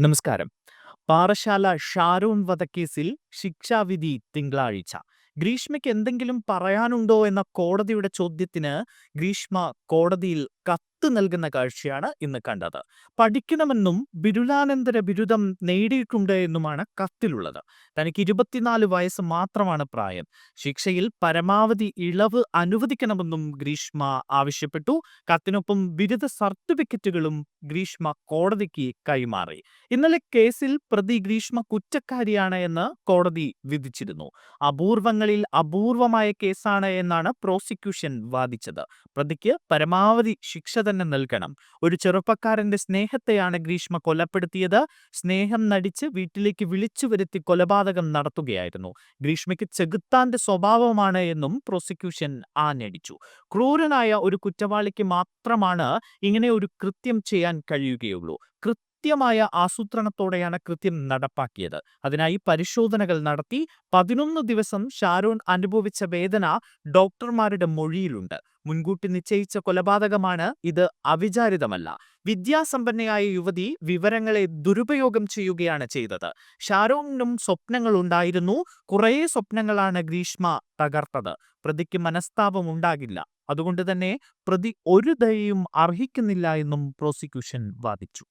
നമസ്കാരം. പാറശാല ഷാരൂൺ വധക്കേസിൽ ശിക്ഷാവിധി തിങ്കളാഴ്ച. ഗ്രീഷ്മയ്ക്ക് എന്തെങ്കിലും പറയാനുണ്ടോ എന്ന കോടതിയുടെ ചോദ്യത്തിന് ഗ്രീഷ്മ കോടതിയിൽ കത്ത് നൽകുന്ന കാഴ്ചയാണ് ഇന്ന് കണ്ടത്. പഠിക്കണമെന്നും ബിരുദാനന്തര ബിരുദം നേടിയിട്ടുണ്ട് എന്നുമാണ് കത്തിലുള്ളത്. തനിക്ക് ഇരുപത്തിനാല് വയസ്സ് മാത്രമാണ് പ്രായം. ശിക്ഷയിൽ പരമാവധി ഇളവ് അനുവദിക്കണമെന്നും ഗ്രീഷ്മ ആവശ്യപ്പെട്ടു. കത്തിനൊപ്പം ബിരുദ സർട്ടിഫിക്കറ്റുകളും ഗ്രീഷ്മ കോടതിക്ക് കൈമാറി. ഇന്നലെ കേസിൽ പ്രതി ഗ്രീഷ്മ കുറ്റക്കാരിയാണ് എന്ന് കോടതി വിധിച്ചിരുന്നു. അപൂർവങ്ങളിൽ അപൂർവമായ കേസാണ് എന്നാണ് പ്രോസിക്യൂഷൻ വാദിച്ചത്. പ്രതിക്ക് പരമാവധി ശിക്ഷ തന്നെ നൽകണം. ഒരു ചെറുപ്പക്കാരന്റെ സ്നേഹത്തെയാണ് ഗ്രീഷ്മ കൊലപ്പെടുത്തിയത്. സ്നേഹം നടിച്ച് വീട്ടിലേക്ക് വിളിച്ചു വരുത്തി കൊലപാതകം നടത്തുകയായിരുന്നു. ഗ്രീഷ്മയ്ക്ക് ചെകുത്താന്റെ സ്വഭാവമാണ് എന്നും പ്രോസിക്യൂഷൻ ആഞ്ഞടിച്ചു. ക്രൂരനായ ഒരു കുറ്റവാളിക്ക് മാത്രമാണ് ഇങ്ങനെ ഒരു കൃത്യം ചെയ്യാൻ കഴിയുകയുള്ളൂ. കൃത്യമായ ആസൂത്രണത്തോടെയാണ് കൃത്യം നടപ്പാക്കിയത്. അതിനായി പരിശോധനകൾ നടത്തി പതിനൊന്ന് ദിവസം ഷാരോൺ അനുഭവിച്ച വേദന ഡോക്ടർമാരുടെ മൊഴിയിലുണ്ട്. മുൻകൂട്ടി നിശ്ചയിച്ച കൊലപാതകമാണ് ഇത് അവിചാരിതമല്ല. വിദ്യാസമ്പന്നയായ യുവതി വിവരങ്ങളെ ദുരുപയോഗം ചെയ്യുകയാണ് ചെയ്തത്. ഷാരോണിനും സ്വപ്നങ്ങൾ ഉണ്ടായിരുന്നു. കുറേ സ്വപ്നങ്ങളാണ് ഗ്രീഷ്മ തകർത്തത്. പ്രതിക്ക് മനസ്താപം ഉണ്ടാകില്ല. അതുകൊണ്ട് തന്നെ പ്രതി ഒരു ദയയും അർഹിക്കുന്നില്ല എന്നും പ്രോസിക്യൂഷൻ വാദിച്ചു.